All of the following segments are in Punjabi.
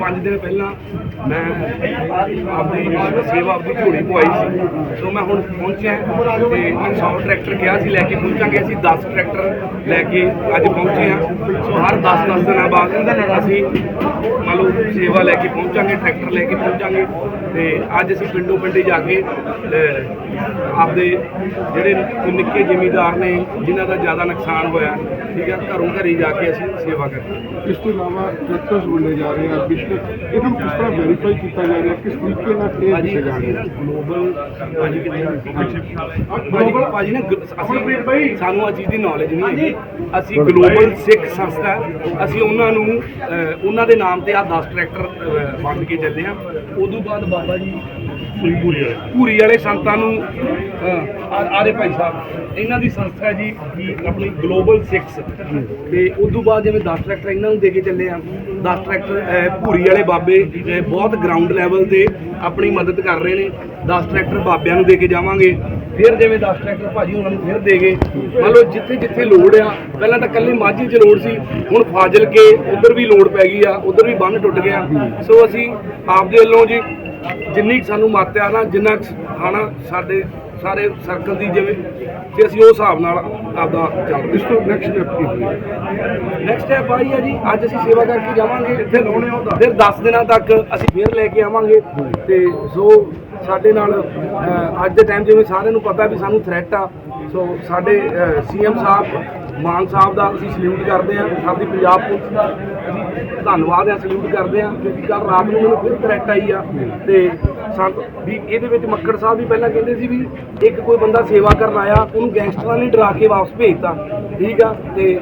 5 ਦਿਨ ਪਹਿਲਾਂ ਮੈਂ ਆਪਣੀ ਸੇਵਾ ਆਪਦੀ ਝੋਲੀ ਪਵਾਈ ਸੀ। ਸੋ ਮੈਂ ਹੁਣ ਪਹੁੰਚਿਆ ਤੇ ਮੈਂ 100 ਟਰੈਕਟਰ ਕਿਹਾ ਸੀ, ਲੈ ਕੇ ਪਹੁੰਚਾਂਗੇ। ਅਸੀਂ 10 ਟਰੈਕਟਰ ਲੈ ਕੇ ਅੱਜ ਪਹੁੰਚੇ ਹਾਂ। ਸੋ ਹਰ 10-10 ਦਿਨਾਂ ਬਾਅਦ ਅਸੀਂ ਮੰਨ ਲਓ ਸੇਵਾ ਲੈ ਕੇ ਪਹੁੰਚਾਂਗੇ, ਟਰੈਕਟਰ ਲੈ ਕੇ ਪਹੁੰਚਾਂਗੇ ਤੇ ਅੱਜ ਅਸੀਂ ਪਿੰਡੋਂ ਪਿੰਡੇ ਜਾ ਕੇ ਆਪਦੇ ਜਿਹੜੇ ਨਿੱਕੇ ਜ਼ਿਮੀਦਾਰ ਨੇ, ਜਿਨ੍ਹਾਂ ਦਾ ਜ਼ਿਆਦਾ ਨੁਕਸਾਨ ਹੋਇਆ, ਠੀਕ ਹੈ ਘਰੋਂ ਘਰੀ ਜਾ ਕੇ ਅਸੀਂ ਸੇਵਾ ਕਰਾਂਗੇ ਇਸ ਤੋਂ ਇਲਾਵਾ ਟਰੈਕਟਰਸ ਵੰਡੇ ਜਾ ਰਹੇ ਆ ਇਹਨਾਂ ਕਿਸ ਤਰ੍ਹਾਂ ਵੈਰੀਫਾਈ ਕੀਤਾ ਜਾ ਰਿਹਾ? ਕਿਸ ਤਰੀਕੇ ਨਾਲ ਇਹ ਦਿੱਤੇ ਜਾ ਰਹੇ ਗਲੋਬਲ ਭਾਜੀ ਕਿਤੇ ਗਲੋਬਲ ਭਾਜੀ ਨੇ ਅਸੀਂ ਸਾਨੂੰ ਆ ਚੀਜ਼ ਦੀ ਨੌਲੇਜ ਨਹੀਂ ਹੈਗੀ। ਅਸੀਂ ਗਲੋਬਲ ਸਿੱਖ ਸੰਸਥਾ ਹੈ। ਅਸੀਂ ਉਹਨਾਂ ਨੂੰ ਉਹਨਾਂ ਦੇ ਨਾਮ ਤੇ ਆ 10 ਟਰੈਕਟਰ ਵੰਡ ਕੇ ਚੱਲੇ ਆ ਉਦੋਂ ਬਾਅਦ ਬਾਬਾ ਜੀ ਪੂਰੀ ਵਾਲੇ। ਭੂਰੀ ਵਾਲੇ ਸੰਤਾਂ ਨੂੰ ਆਰੇ ਭਾਈ ਸਾਹਿਬ। ਇਹਨਾਂ ਦੀ ਸੰਸਥਾ ਜੀ ਕੀ ਆਪਣੀ ਗਲੋਬਲ ਸਿੱਖਸ ਤੇ ਤੋਂ ਬਾਅਦ ਜਿਵੇਂ 10 ਟਰੈਕਟਰ ਇਹਨਾਂ ਨੂੰ ਦੇ ਕੇ ਚੱਲੇ ਆ 10 ਟਰੈਕਟਰ ਭੂਰੀ ਵਾਲੇ ਬਾਬੇ ਅਹ, ਬਹੁਤ ਗਰਾਊਂਡ ਲੈਵਲ ਤੇ ਆਪਣੀ ਮਦਦ ਕਰ ਰਹੇ ਨੇ। 10 ਟਰੈਕਟਰ ਬਾਬਿਆਂ ਨੂੰ ਦੇ ਕੇ ਜਾਵਾਂਗੇ। ਫਿਰ ਜਿਵੇਂ 10 ਟਰੈਕਟਰ ਭਾਜੀ ਉਹਨਾਂ ਨੂੰ ਫਿਰ ਦੇ ਗਏ ਮੰਨ ਲਓ ਜਿੱਥੇ ਜਿੱਥੇ ਲੋੜ ਆ ਪਹਿਲਾਂ ਤਾਂ ਕੱਲੀ ਮਾਝੀ 'ਚ ਲੋੜ ਸੀ ਹੁਣ ਫਾਜ਼ਿਲ ਕੇ ਉਧਰ ਵੀ ਲੋੜ ਪੈ ਗਈ ਆ ਉਧਰ ਵੀ ਬੰਨ ਟੁੱਟ ਗਿਆ। ਸੋ ਅਸੀਂ ਆਪਦੇ ਵੱਲੋਂ ਜੀ ਜਿੰਨੀ ਸਾਨੂੰ ਮੱਤ ਆ ਨਾ ਜਿੰਨਾ ਆਣਾ ਸਾਡੇ ਸਾਰੇ ਸਰਕਲ ਦੀ ਜਿਵੇਂ ਤੇ ਅਸੀਂ ਉਸ ਹਿਸਾਬ ਨਾਲ ਆਪਦਾ ਚੱਲ ਇਸ ਤੋਂ ਨੈਕਸਟ ਸਟੈਪ ਕੀ ਹੋਵੇਗਾ ਨੈਕਸਟ ਸਟੈਪ ਆਈ ਹੈ ਜੀ ਅੱਜ ਅਸੀਂ ਸੇਵਾ ਕਰਕੇ ਜਾਵਾਂਗੇ ਫਿਰ ਫਿਰ 10 ਦਿਨਾਂ ਤੱਕ ਅਸੀਂ ਫਿਰ ਲੈ ਕੇ ਆਵਾਂਗੇ। ਤੇ ਸੋ ਸਾਡੇ ਨਾਲ ਅੱਜ ਦੇ ਟਾਈਮ ਜਿਵੇਂ ਸਾਰਿਆਂ ਨੂੰ ਪਤਾ ਵੀ ਸਾਨੂੰ ਥ੍ਰੈਟ ਆ ਸੋ ਸਾਡੇ ਸੀਐਮ ਸਾਹਿਬ ਮਾਨ ਸਾਹਿਬ ਦਾ ਅਸੀਂ ਸਲੂਟ ਕਰਦੇ ਹਾਂ, ਸਾਡੀ ਪੰਜਾਬ ਪੁਲਿਸ ਦਾ। ਅਸੀਂ ਧੰਨਵਾਦ ਹੈ, ਸਲੂਟ ਕਰਦੇ ਹਾਂ, ਕਿਉਂਕਿ ਕੱਲ ਰਾਤ ਨੂੰ ਮੈਨੂੰ ਫਿਰ ਥ੍ਰੈਟ ਆਈ ਆ। ਤੇ ਸਾਨੂੰ ਵੀ ਇਹਦੇ ਵਿੱਚ ਮੱਕੜ ਸਾਹਿਬ ਵੀ ਪਹਿਲਾਂ ਕਹਿੰਦੇ ਸੀ ਵੀ ਇੱਕ ਕੋਈ ਬੰਦਾ ਸੇਵਾ ਕਰਨ ਆਇਆ, ਉਹਨੂੰ ਗੈਂਗਸਟਰਾਂ ਨੇ ਡਰਾ ਕੇ ਵਾਪਸ ਭੇਜਤਾ। ਠੀਕ ਆ? ਤੇ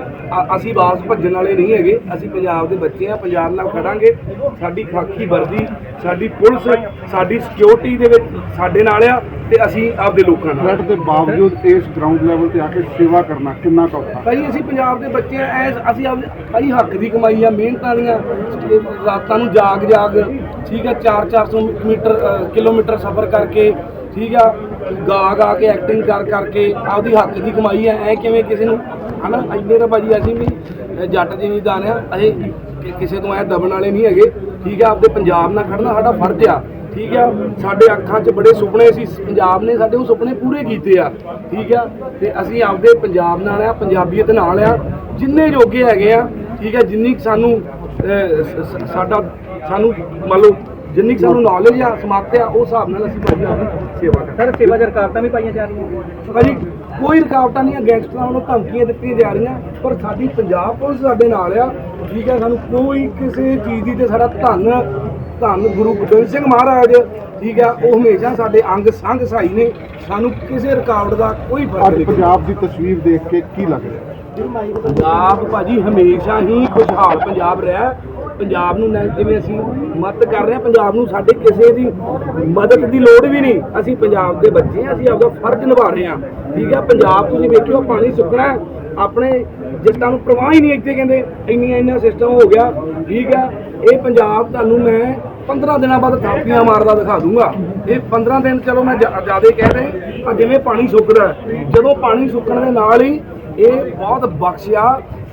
ਅਸੀਂ ਵਾਪਸ ਭੱਜਣ ਵਾਲੇ ਨਹੀਂ ਹੈਗੇ। ਅਸੀਂ ਪੰਜਾਬ ਦੇ ਬੱਚੇ ਆ ਪੰਜਾਬ ਨਾਲ ਖੜਾਂਗੇ। ਸਾਡੀ ਖਾਕੀ ਵਰਦੀ ਸਾਡੀ ਪੁਲਿਸ ਸਾਡੀ ਸਿਕਿਉਰਿਟੀ ਦੇ ਵਿੱਚ ਸਾਡੇ ਨਾਲ ਆ ਤੇ ਅਸੀਂ ਆਪਦੇ ਲੋਕਾਂ ਨਾਲ। ਥ੍ਰੈਟ ਦੇ ਬਾਵਜੂਦ ਇਸ ਗਰਾਊਂਡ ਲੈਵਲ ਤੇ ਆ ਕੇ ਸੇਵਾ ਕਰਨਾ ਕਿੰਨਾ ਔਖਾ? ਭਾਈ ਅਸੀਂ ਪੰਜਾਬ ਦੇ ਬੱਚੇ ਆ ਐਸ ਅਸੀਂ ਭਾਈ ਹੱਕ ਦੀ ਕਮਾਈ ਆ ਮਿਹਨਤ ਇਹ ਰਾਤਾਂ ਨੂੰ ਜਾਗ ਜਾਗ ਠੀਕ ਆ 4-400 ਮੀਟਰ ਕਿਲੋਮੀਟਰ ਸਫ਼ਰ ਕਰਕੇ ਠੀਕ ਆ ਗਾ ਗਾ ਕੇ ਐਕਟਿੰਗ ਕਰ ਕਰਕੇ ਆਪਦੀ ਹੱਕ ਦੀ ਕਮਾਈ ਆ। ਐ ਕਿਵੇਂ ਕਿਸੇ ਨੂੰ ਹਨਾ? ਇੰਨੇ ਤਾਂ ਭਾਜੀ ਅਸੀਂ ਵੀ ਜੱਟ ਜ਼ਿਮੀਂਦਾਰ ਆ ਅਸੀਂ ਕਿਸੇ ਤੋਂ ਐ ਦਬਣ ਵਾਲੇ ਨਹੀਂ ਹੈਗੇ। ਠੀਕ ਆ ਆਪਦੇ ਪੰਜਾਬ ਨਾਲ ਖੜਨਾ ਸਾਡਾ ਫਰਜ਼ ਆ। ਠੀਕ ਆ ਸਾਡੇ ਅੱਖਾਂ 'ਚ ਬੜੇ ਸੁਪਨੇ ਸੀ। ਪੰਜਾਬ ਨੇ ਸਾਡੇ ਉਹ ਸੁਪਨੇ ਪੂਰੇ ਕੀਤੇ ਆ। ਠੀਕ ਆ ਤੇ ਅਸੀਂ ਆਪਦੇ ਪੰਜਾਬ ਨਾਲ ਆ ਪੰਜਾਬੀਅਤ ਨਾਲ ਆ। ਜਿੰਨੇ ਜੋਗੇ ਹੈਗੇ ਆ ਠੀਕ ਆ ਜਿੰਨੀ ਸਾਨੂੰ ਸਾਡਾ ਸਾਨੂੰ ਮੰਨ ਲਓ ਜਿੰਨੀ ਸਾਨੂੰ ਨੌਲੇਜ ਆ ਸਮਰਥ ਆ ਉਸ ਹਿਸਾਬ ਨਾਲ ਅਸੀਂ ਆਪਣੀ ਸੇਵਾ ਕਰਦੇ ਸਰ ਸੇਵਾ ਰੁਕਾਵਟਾਂ ਵੀ ਪਾਈਆਂ ਜਾ ਰਹੀਆਂ। ਭਾਜੀ ਕੋਈ ਰੁਕਾਵਟਾਂ ਨਹੀਂ ਗੈਂਗਸਟਰਾਂ ਵੱਲੋਂ ਧਮਕੀਆਂ ਦਿੱਤੀਆਂ ਜਾ ਰਹੀਆਂ ਪਰ ਸਾਡੀ ਪੰਜਾਬ ਪੁਲਿਸ ਸਾਡੇ ਨਾਲ ਆ। ਠੀਕ ਆ ਸਾਨੂੰ ਕੋਈ ਕਿਸੇ ਚੀਜ਼ ਦੀ ਤੇ ਸਾਡਾ ਧੰਨ ਧੰਨ ਗੁਰੂ ਗੋਬਿੰਦ ਸਿੰਘ ਮਹਾਰਾਜ ਠੀਕ ਆ ਉਹ ਹਮੇਸ਼ਾ ਸਾਡੇ ਅੰਗ ਸੰਗ ਸਹਾਈ ਨੇ। ਸਾਨੂੰ ਕਿਸੇ ਰੁਕਾਵਟ ਦਾ ਕੋਈ ਫ਼ਰਕ ਅੱਜ ਨਹੀਂ ਪੰਜਾਬ ਦੀ ਤਸਵੀਰ ਦੇਖ ਕੇ ਕੀ ਲੱਗ ਰਿਹਾ? ਪੰਜਾਬ ਭਾਜੀ ਹਮੇਸ਼ਾ ਹੀ ਖੁਸ਼ਹਾਲ ਪੰਜਾਬ ਰਿਹਾ। ਪੰਜਾਬ ਨੂੰ ਨਾ ਜਿਵੇਂ ਅਸੀਂ ਮਦਦ ਕਰ ਰਹੇ ਹਾਂ। ਪੰਜਾਬ ਨੂੰ ਸਾਡੇ ਕਿਸੇ ਦੀ ਮਦਦ ਦੀ ਲੋੜ ਵੀ ਨਹੀਂ। ਅਸੀਂ ਪੰਜਾਬ ਦੇ ਬੱਚੇ ਹਾਂ, ਅਸੀਂ ਆਪਦਾ ਫਰਜ਼ ਨਿਭਾ ਰਹੇ ਹਾਂ। ਠੀਕ ਹੈ, ਪੰਜਾਬ ਤੁਸੀਂ ਵੇਖਿਓ, ਪਾਣੀ ਸੁੱਕਣਾ ਆਪਣੇ ਜਿੱਤਾਂ ਨੂੰ ਪ੍ਰਵਾਹ ਹੀ ਨਹੀਂ ਇੱਥੇ ਕਹਿੰਦੇ। ਇੰਨੀਆਂ ਇੰਨਾ ਸਿਸਟਮ ਹੋ ਗਿਆ। ਠੀਕ ਹੈ, ਇਹ ਪੰਜਾਬ ਤੁਹਾਨੂੰ ਮੈਂ 15 ਦਿਨਾਂ ਬਾਅਦ ਥਾਪੀਆਂ ਮਾਰਦਾ ਦਿਖਾ ਦੂੰਗਾ। ਇਹ 15 ਦਿਨ ਚਲੋ ਮੈਂ ਜ਼ਿਆਦਾ ਕਹਿ ਰਹੇ ਆ ਜਿਵੇਂ ਪਾਣੀ ਸੁੱਕਦਾ ਜਦੋਂ ਪਾਣੀ ਸੁੱਕਣ ਦੇ ਨਾਲ ਹੀ ਇਹ ਬਹੁਤ ਬਖਸ਼ਿਆ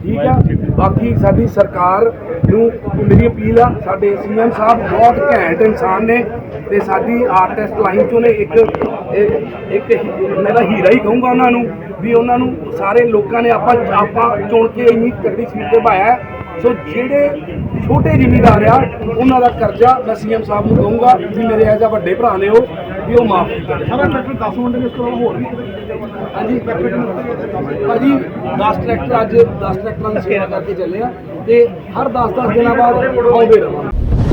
ਠੀਕ ਆ? ਬਾਕੀ ਸਾਡੀ ਸਰਕਾਰ ਨੂੰ ਮੇਰੀ ਅਪੀਲ ਆ, ਸਾਡੇ ਸੀਐਮ ਸਾਹਿਬ ਬਹੁਤ ਘੈਂਟ ਇਨਸਾਨ ਨੇ ਤੇ ਸਾਡੀ ਆਰਟਿਸਟ ਲਾਈਨ ਚੋਂ ਨੇ ਇੱਕ ਇੱਕ ਮੈਂ ਤਾਂ ਹੀਰਾ ਹੀ ਕਹੂੰਗਾ ਉਹਨਾਂ ਨੂੰ ਵੀ ਉਹਨਾਂ ਨੂੰ ਸਾਰੇ ਲੋਕਾਂ ਨੇ ਆਪਾਂ ਆਪਾਂ ਚੁਣ ਕੇ ਇੰਨੀ ਤਕੜੀ ਸੀਟ ਤੇ ਪਾਇਆ ਸੋ ਜਿਹੜੇ ਛੋਟੇ ਜ਼ਿਮੀਦਾਰ ਆ, ਉਹਨਾਂ ਦਾ ਕਰਜ਼ਾ ਮੈਂ ਸੀਐਮ ਸਾਹਿਬ ਨੂੰ ਕਹੂੰਗਾ ਵੀ ਮੇਰੇ ਐਜਾ ਵੱਡੇ ਭਰਾ ਨੇ ਉਹ, ਵੀ ਉਹ ਮਾਫ ਕਰ ਸਾਰਾ ਟਰੈਕਟਰ 10 ਮਿੰਟ ਦੇ ਤੋਂ ਹੋਰ ਵੀ ਹਾਂਜੀ ਭਾਜੀ 10 ਟਰੈਕਟਰ ਅੱਜ 10 ਟਰੈਕਟਰਾਂ ਦੀ ਸੇਵਾ ਕਰਕੇ ਚੱਲੇ ਆ ਤੇ ਹਰ 10-10 ਦਿਨਾਂ ਬਾਅਦ ਆਉਂਦੇ ਰਵਾਂਗੇ।